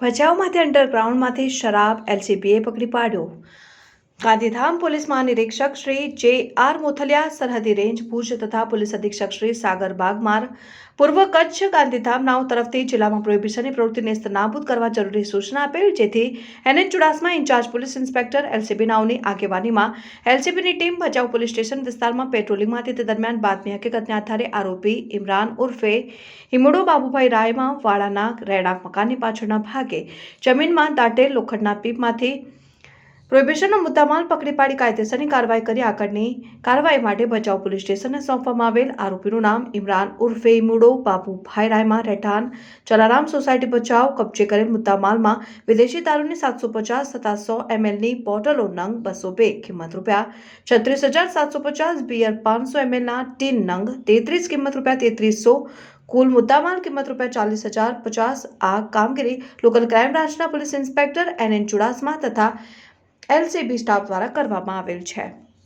ભચાઉમાંથી અંડરગ્રાઉન્ડમાંથી શરાબ એલસીબીએ પકડી પાડ્યો. ગાંધીધામ પોલીસ મહાનિરીક્ષક શ્રી જે આર મોથલિયા સરહદી રેન્જ ભુજ તથા પોલીસ અધિક્ષક શ્રી સાગર બાગમાર પૂર્વ કચ્છ ગાંધીધામ નાવ તરફથી જિલ્લામાં પ્રોહિબિશનની પ્રવૃત્તિને નાબૂદ કરવા જરૂરી સૂચના આપેલ, જેથી NN Chudasama in-charge police inspector LCB નાવની આગેવાનીમાં એલસીબીની ટીમ ભચાઉ પોલીસ સ્ટેશન વિસ્તારમાં પેટ્રોલિંગમાં હતી. તે દરમિયાન બાતમી હકીકતને આધારે આરોપી ઇમરાન ઉર્ફે હિમડો બાબુભાઈ રાયમાં વાળાના રહેણાંક મકાનની પાછળના ભાગે જમીનમાં દાટેલ લોખંડના પીપમાંથી પ્રોહિબિશનનો મુદ્દામાલ પકડી પાડી કાયદેસરની કાર્યવાહી કરી આગળની કાર્યવાહી માટે ભચાઉ પોલીસ સ્ટેશનને સોંપવામાં આવેલ આરોપીનું નામ ઇમરાન ઉર્ફે ઇમુડો બાબુભાઈ રાયમાં રહેઠાણ ચલારામ સોસાયટી ભચાઉ કબજે કરેલ મુદ્દામાલમાં વિદેશી દારૂની સાતસો પચાસ તથા સો એમએલની બોટલો નંગ બસો બે કિંમત રૂપિયા છત્રીસ હજાર સાતસો પચાસ બિયર પાંચસો એમએલના ટીન નંગ તેત્રીસ કિંમત રૂપિયા તેત્રીસો કુલ મુદ્દામાલ કિંમત રૂપિયા ચાલીસ હજાર પચાસ આ કામગીરી લોકલ ક્રાઇમ બ્રાન્ચના police inspector N N Chudasama તથા એલસીબી સ્ટાફ દ્વારા કરવામાં આવેલ છે.